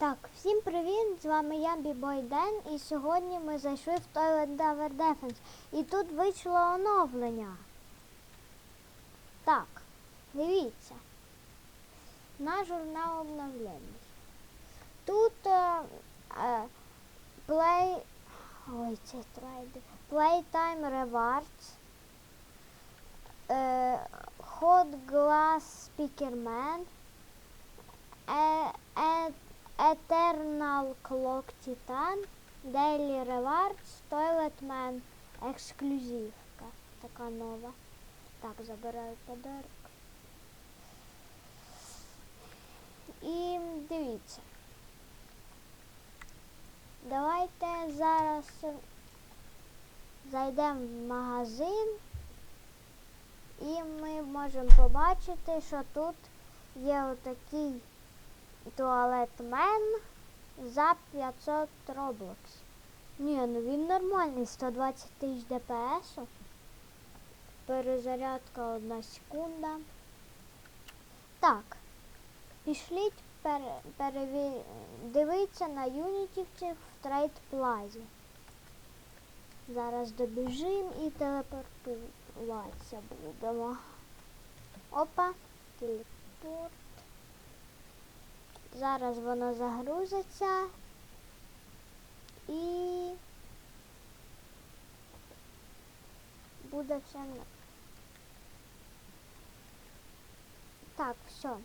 Так, всім привіт! З вами я Бібой Ден і сьогодні ми зайшли в Toilet Tower Defense. І тут вийшло оновлення. Так, дивіться. На журнал обновлень. Тут е, е, play, ой, це трайди. Playtime Rewards. Е, Hot Glass Speakerman. Е, е, Eternal Clock Titan, Daily Rewards, Toilet Man, ексклюзивка. Така нова. Так, забираю подарок. І дивіться. Давайте зараз зайдемо в магазин і ми можемо побачити, що тут є отакий туалетмен за 500 роблокс. Ні, ну він нормальний, 120 тисяч ДПС. Перезарядка одна секунда. Так. Пішліть пере, переві... дивитися на юнітівців в трейд плазі. Зараз добіжимо і телепортуватися будемо. Опа, телепорт. Зараз воно загрузиться і буде все. Так, все.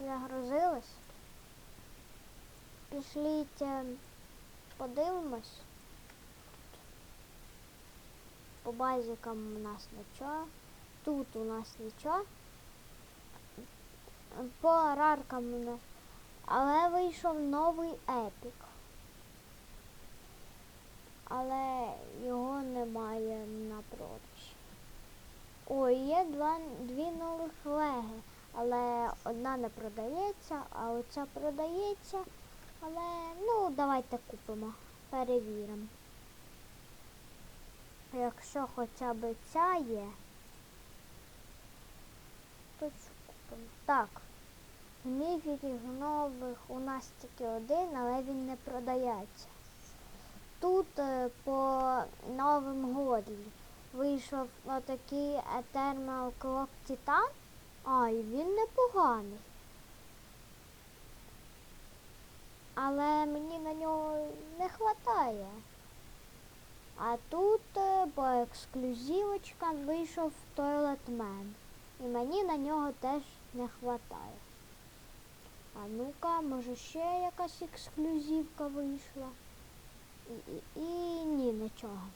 Загрузилось. Пішліть, е, подивимось. По базикам у нас нічого. Тут у нас нічого. По раркам у нас але вийшов новий епік. Але його немає на продаж. Ой, є два, дві нових леги, але одна не продається, а оця продається. Але ну давайте купимо, перевіримо. Якщо хоча б ця є, то купимо. Так. Міфіків нових у нас тільки один, але він не продається. Тут е, по новим годлі вийшов отакий Eternal Clock Titan. А, і він непоганий. Але мені на нього не вистачає. А тут е, по ексклюзивочкам вийшов Toilet Man. І мені на нього теж не вистачає. А ну-ка, може ще якась ексклюзивка вийшла. І, і, і ні, нічого.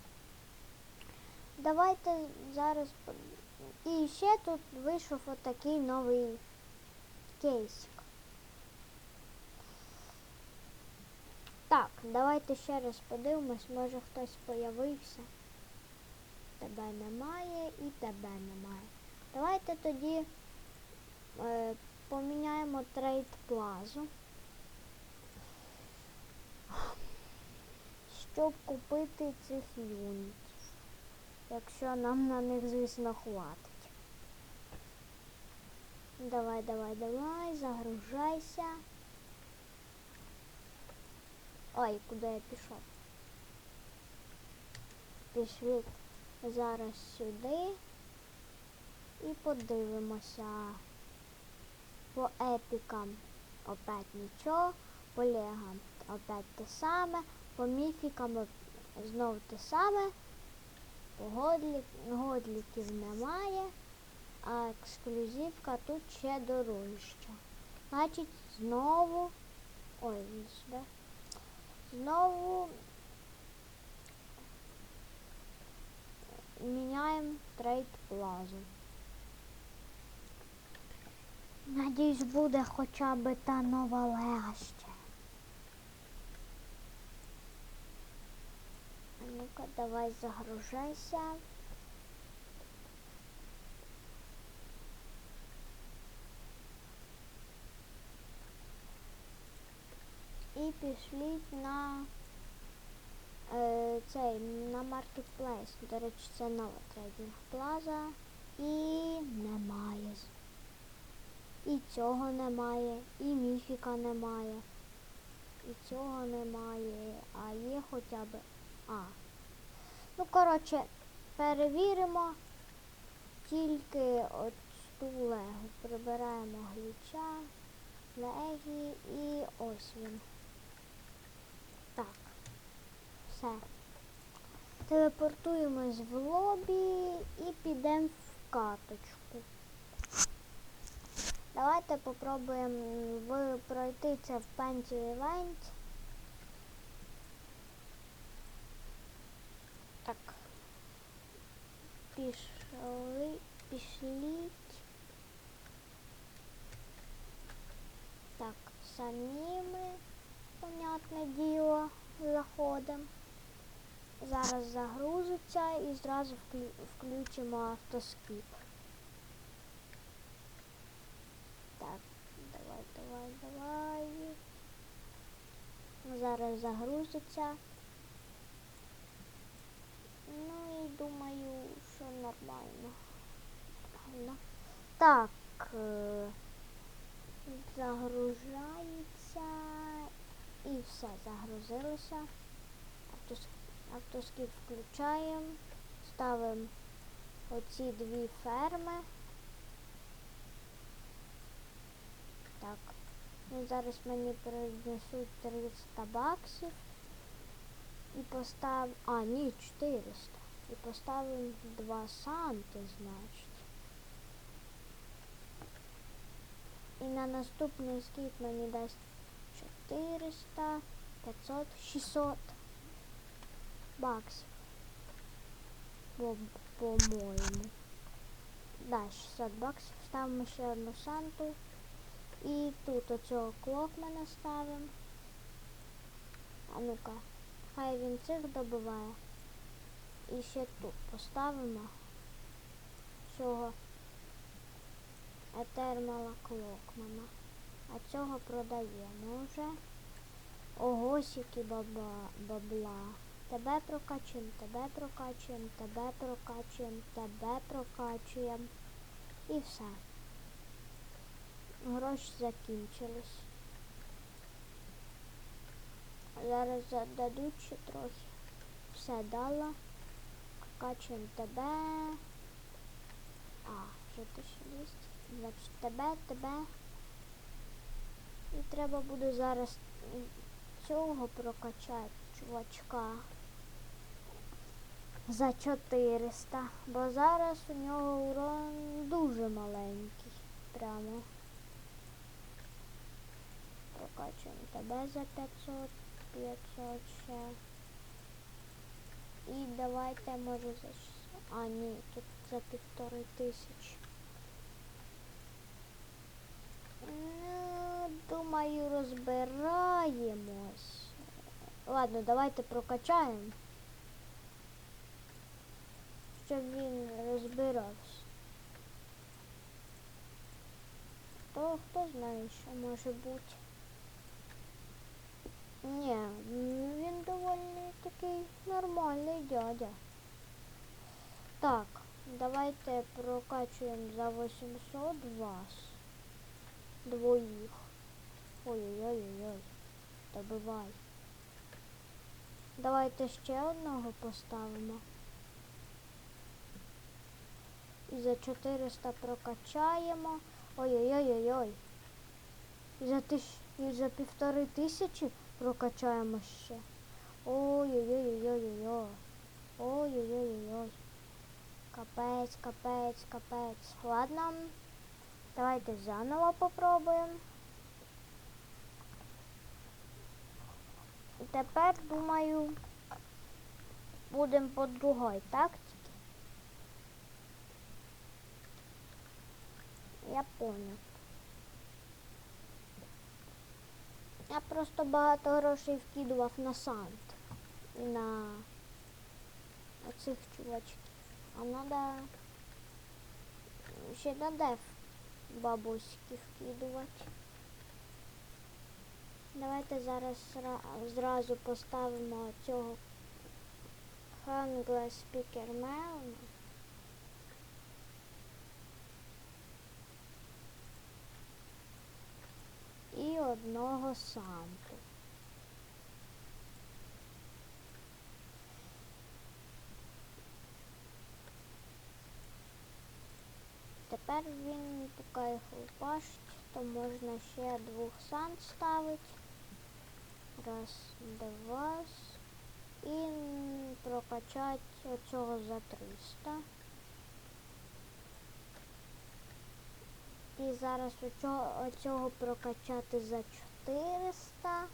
Давайте зараз. І ще тут вийшов отакий новий кейсик. Так, давайте ще раз подивимось, може хтось появився. Тебе немає і тебе немає. Давайте тоді е, поміняємо трейд плазу. Щоб купити цих юнітів. Якщо нам на них, звісно, хватить. Давай, давай, давай, загружайся. Ой, куди я пішов? Пішли зараз сюди і подивимося. По епікам опять нічого, по легам опять те саме, по міфікам оп- знов те саме, по годлі, годліків немає, а ексклюзивка тут ще дорожча. Значить, знову. Ой, не. Знову міняємо трейд плазу. Надіюсь, буде хоча б та нова лега ще. Ну-ка, давай загружайся. І пішліть на е, цей на маркетплейс. До речі, це нова трейдинг плаза. І немає. І цього немає, і міфіка немає. і цього немає, а є хоча б. А. Ну, коротше, перевіримо тільки от ту легу. Прибираємо гліча, легі і ось він. Так. Все. Телепортуємось в лобі і підемо в каточку. Давайте попробуємо пройти це в Пенті Event. Так. Пішли, пішліть. Так, самі ми, понятне діло, заходимо. Зараз загрузиться і зразу вклю- включимо автоскіп. Так, давай, давай. Зараз загрузиться. Ну і думаю, що нормально. Нормально. Так. е, Загружається. І все, загрузилося. Автос- Автоскіп включаємо. Ставимо оці дві ферми. Так. Ну, зараз мені принесуть 300 баксів. І постав... А, ні, 400. І поставимо два санти, значить. І на наступний скіп мені дасть 400, 500, 600 баксів. По- По-моєму. Да, 600 баксів. Ставимо ще одну санту. І тут оцього клокмена ставимо. А ну-ка, хай він цих добиває. І ще тут поставимо цього етермала клокмана. А цього продаємо вже. Ого, сіки баба, бабла. Тебе прокачуємо, тебе прокачуємо, тебе прокачуємо, тебе прокачуємо. І все. Гроші закінчились. Зараз дадуть ще трохи. Все дала. Качуємо тебе. А, вже 1200. Значить тебе, тебе. І треба буде зараз цього прокачати, чувачка. За 400. Бо зараз у нього урон дуже маленький. Прямо. Прокачуємо тебе за 500, 500 ще. І давайте може за 600. А, ні, тут за півтори тисячі. Ну, думаю, розбираємось. Ладно, давайте прокачаємо. Щоб він розбирався. То хто знає, що може бути. Ні, він доволі такий нормальний дядя. Так, давайте прокачуємо за 800 вас. Двоїх. Ой-ой-ой-ой. Добивай. Давайте ще одного поставимо. І за 400 прокачаємо. Ой-ой-ой-ой-ой. І за тисяч... і за півтори тисячі прокачаємо ще. Ой-ой-ой-ой-ой-ой. Ой-ой-ой-ой-ой. Капець, капець, капець. Ладно. Давайте заново попробуємо. Тепер, думаю, будемо по другій тактиці. Я понял. Я просто багато грошей вкидував на сант і на оцих чувачків. А надо ще на деф бабуськи вкидувати. Давайте зараз зразу поставимо цього Хангла Спікермена. одного самку. Тепер він поки їх лупашить, то можна ще двох сам ставити. Раз, два. І прокачати оцього за 300. І зараз оцього, оцього прокачати за 400.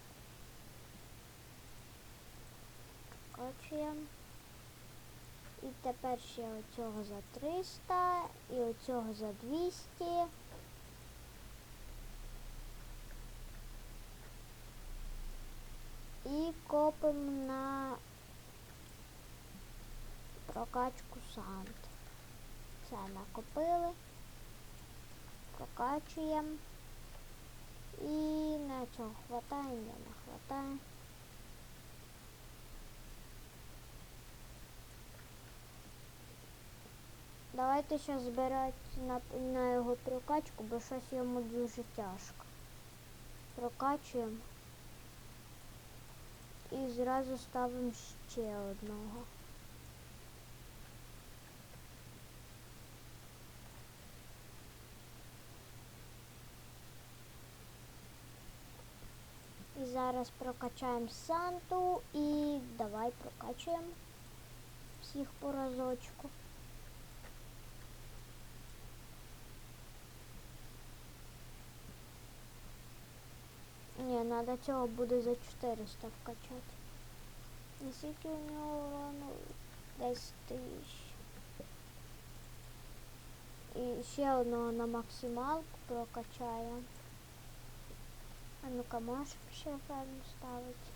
Прокачуємо. І тепер ще оцього за 300 і оцього за 200. І копимо на прокачку сант. Все накопили. Прокачуємо. І на цього хватає, не, не хватає. Давайте ще збирати на, на його прокачку, бо щось йому дуже тяжко. Прокачуємо. І зразу ставимо ще одного. І зараз прокачаємо Санту і давай прокачуємо всіх по разочку. Ні, треба цього буде за 400 вкачати. Наскільки у нього урону? Десь тисяч. І ще одного на максималку прокачаємо. А ну-ка, можеш ще ферму ставити?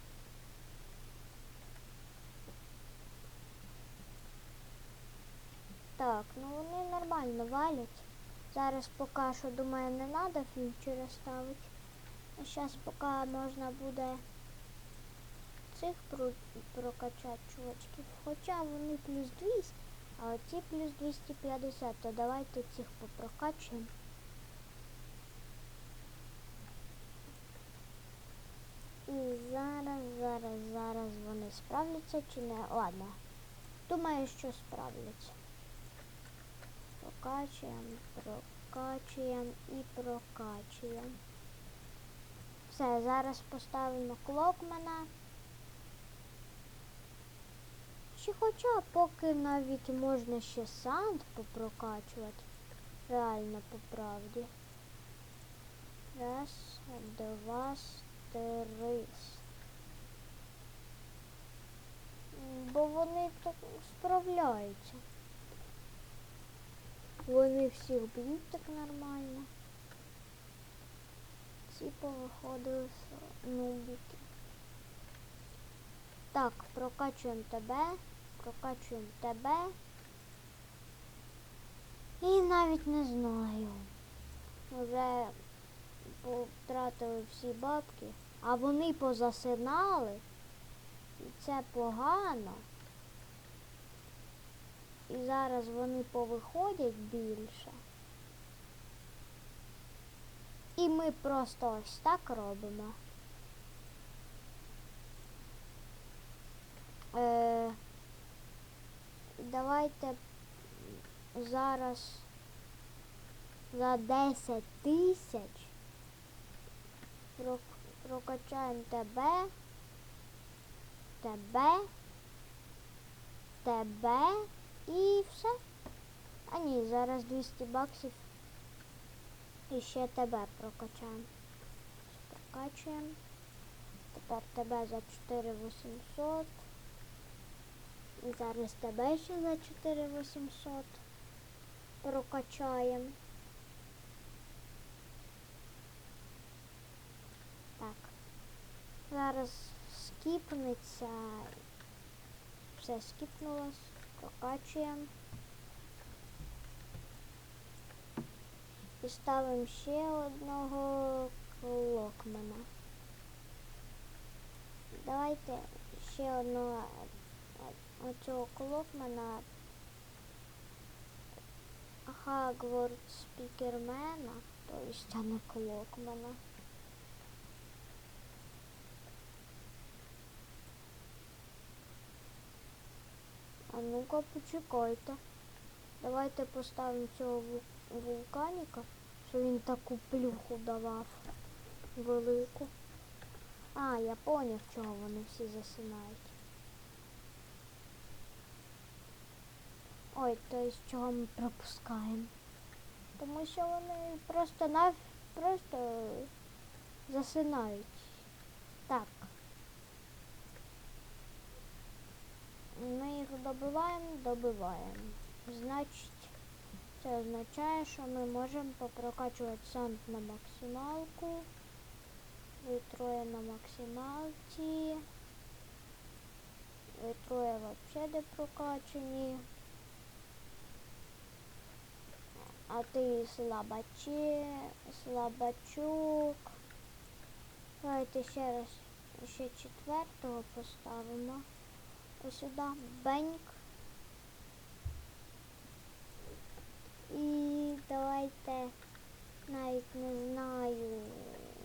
Так, ну вони нормально валять. Зараз поки що, думаю, не треба фьючери ставити. А зараз поки можна буде цих про- прокачати чувачків. Хоча вони плюс 200, а оці плюс 250, то давайте цих попрокачуємо. І зараз, зараз, зараз вони справляться чи не? Ладно. Думаю, що справляться. Прокачуємо, прокачуємо і прокачуємо. Все, зараз поставимо клокмена. Чи хоча поки навіть можна ще санд попрокачувати. Реально по правді. Раз, два, три. Бо вони так справляються. Вони всіх б'ють так нормально. Ці повиходили нубіки. Так, прокачуємо тебе, прокачуємо тебе. І навіть не знаю. Вже потратили всі бабки, а вони позасинали. І це погано. І зараз вони повиходять більше. І ми просто ось так робимо. Е, давайте зараз за 10 тисяч прокачаємо тебе, тебе, тебе і все. А ні, зараз 200 баксів і ще тебе прокачаємо. Прокачуємо. Тепер тебе за 4800. І зараз тебе ще за 4800 прокачаємо. Так. Зараз скіпнеться. Все скіпнулось. Прокачуємо. І ставимо ще одного клокмена. Давайте ще одного оцього клокмена Хагвард спікермена, то а не клокмена. Ну-ка почекайте. Давайте поставимо цього ву- вулканіка, що він таку плюху давав велику. А, я поняв, чого вони всі засинають. Ой, то есть чого ми пропускаємо? Тому що вони просто нав... просто засинають. Так. Ми їх добиваємо, добиваємо. Значить, це означає, що ми можемо попрокачувати санд на максималку. Ви троє на максималці. Ви троє взагалі не прокачені. А ти слабаче, слабачок. Давайте ще раз ще четвертого поставимо. Ось сюди беньк. І давайте навіть не знаю.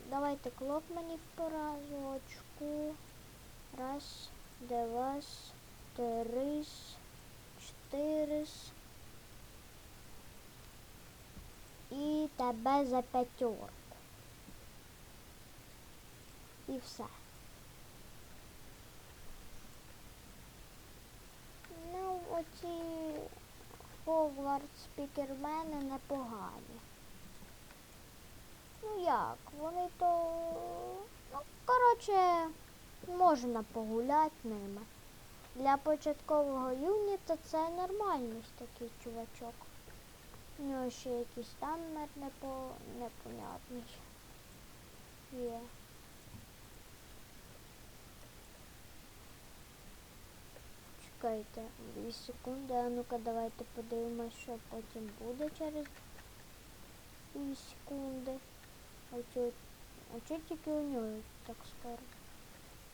Давайте клоп мені в поразочку. Раз, два, три, чотири. І тебе за п'ятерку. І все. Ну, оці Хогвартс спікермени непогані. Ну як, вони то. Ну, коротше, можна погуляти ними. Для початкового юніта це нормальний такий чувачок. У нього ще якийсь танмер непо... непонятний. Є. Чекайте, дві секунди, а ну-ка давайте подивимось, що потім буде через дві секунди. Оце, оце тільки у нього так скоро.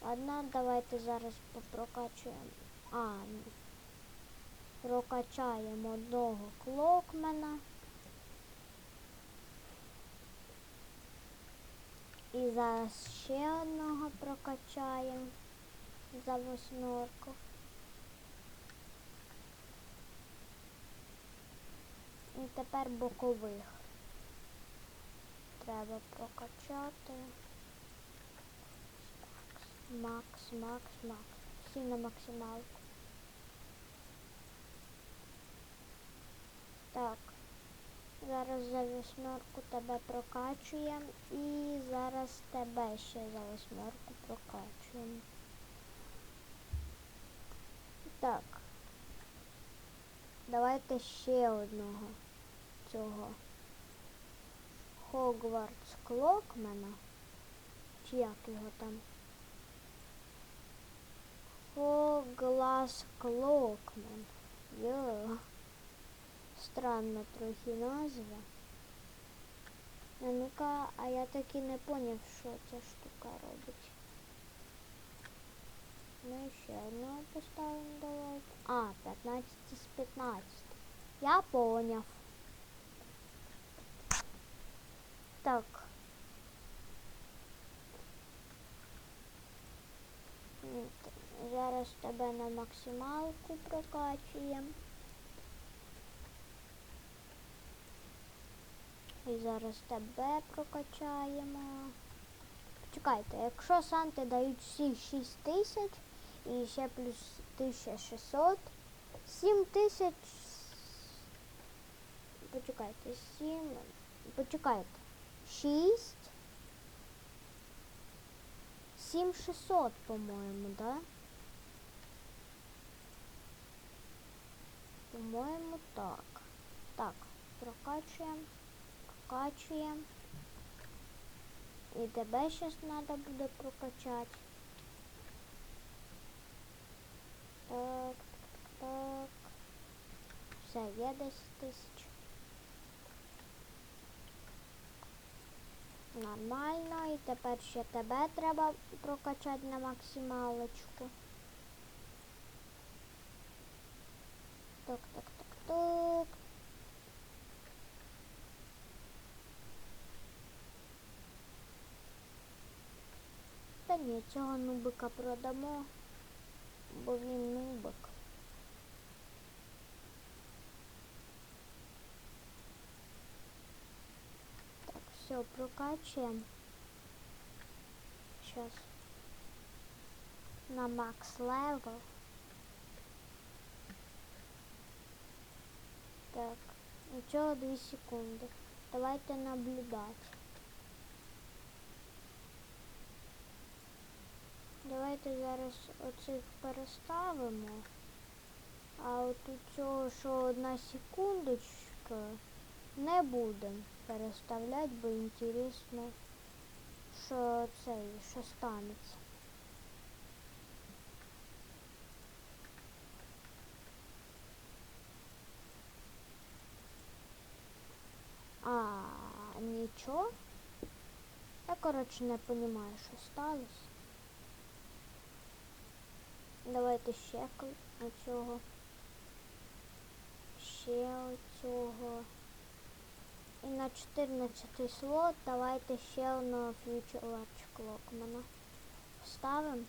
Ладно, давайте зараз попрокачуємо. А. Прокачаємо одного клокмена. І зараз ще одного прокачаємо за восьмерку. І тепер бокових. Треба прокачати. Макс, макс, макс. Всі на максималку. Так. Зараз за восьмерку тебе прокачуємо і зараз тебе ще за восьмерку прокачуємо. Так. Давайте ще одного цього Хогвартс Клокмена. Чи як його там? Хоглас Клокмен. Йо. Странно трохи назва. А ну-ка, а я таки не поняв, що ця штука робить. Ну і ще одного поставимо давайте. А, 15 з 15. Я поняв. Так. Зараз тебе на максималку прокачуємо. І зараз тебе прокачаємо. Почекайте, якщо санти дають всі 6 тисяч і ще плюс 1600, 7 тисяч. Почекайте, 7. Почекайте. 6. 7600, по-моєму, да? По-моєму, так. Так, прокачуємо. Прокачуємо. І тебе зараз треба буде прокачати. Так, так, так. Все, є 10 тисяч. Нормально. І тепер ще тебе треба прокачати на максималочку. Так, так, так, так. Та ні, цього нубика продамо, бо він нубик. Все, прокачуємо. Сейчас. На макс левел. Так, нічого 2 секунди. Давайте наблюдати. Давайте зараз оцих переставимо. А от у цього, що одна секундочка, не будемо переставляти, бо інтересно, що це, що станеться. А, нічого. Я, коротше, не розумію, що сталося. Давайте ще оцього. Ще оцього. І на 14 слот давайте ще одного Future Large Clockmana. Ставимо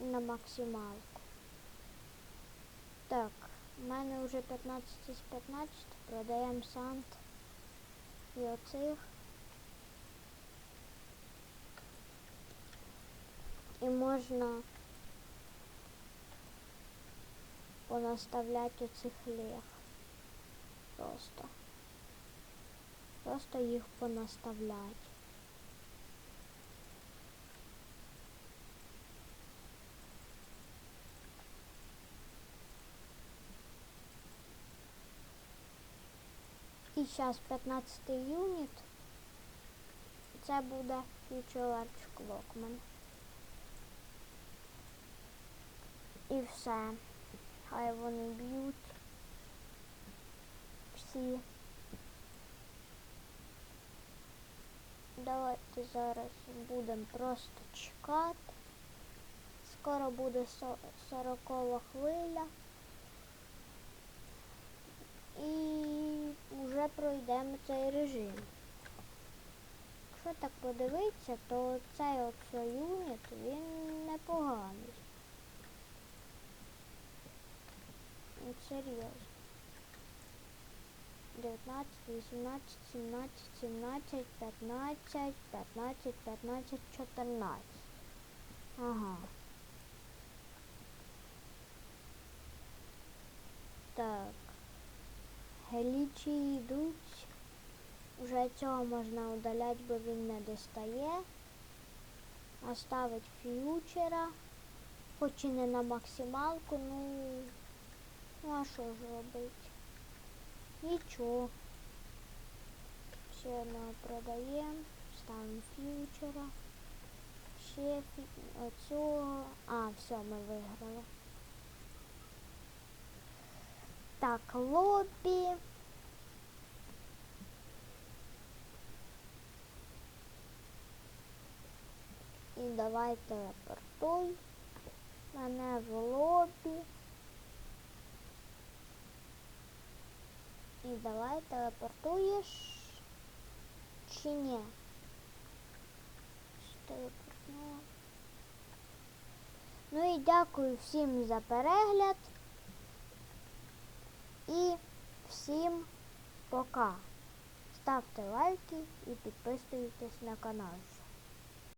на максималку. Так, в мене вже 15 із 15, продаємо сант і оцих. І можна понаставляти оцих лег. Просто. Просто їх понаставляти. І зараз 15 юніт. Це буде Future Large Clockman. І все. Хай вони б'ють. Всі. Давайте зараз будемо просто чекати. Скоро буде со- сорокова хвиля. І вже пройдемо цей режим. Якщо так подивитися, то цей от юніт, він непоганий. Серйозно. 19, 18, 17, 17, 15, 15, 15, 14. Ага. Так. Гелічі йдуть. Вже цього можна удаляти, бо він не достає. Оставить фьючера. Хоч і не на максималку, ну, ну а що ж робити? Нічого. Ще одного продаємо. Ставимо фьючера. Ще фі... А, все, ми виграли. Так, лобі. І давай телепортуй мене в лобі. І давай телепортуєш чи ні? Ну і дякую всім за перегляд. І всім пока. Ставте лайки і підписуйтесь на канал.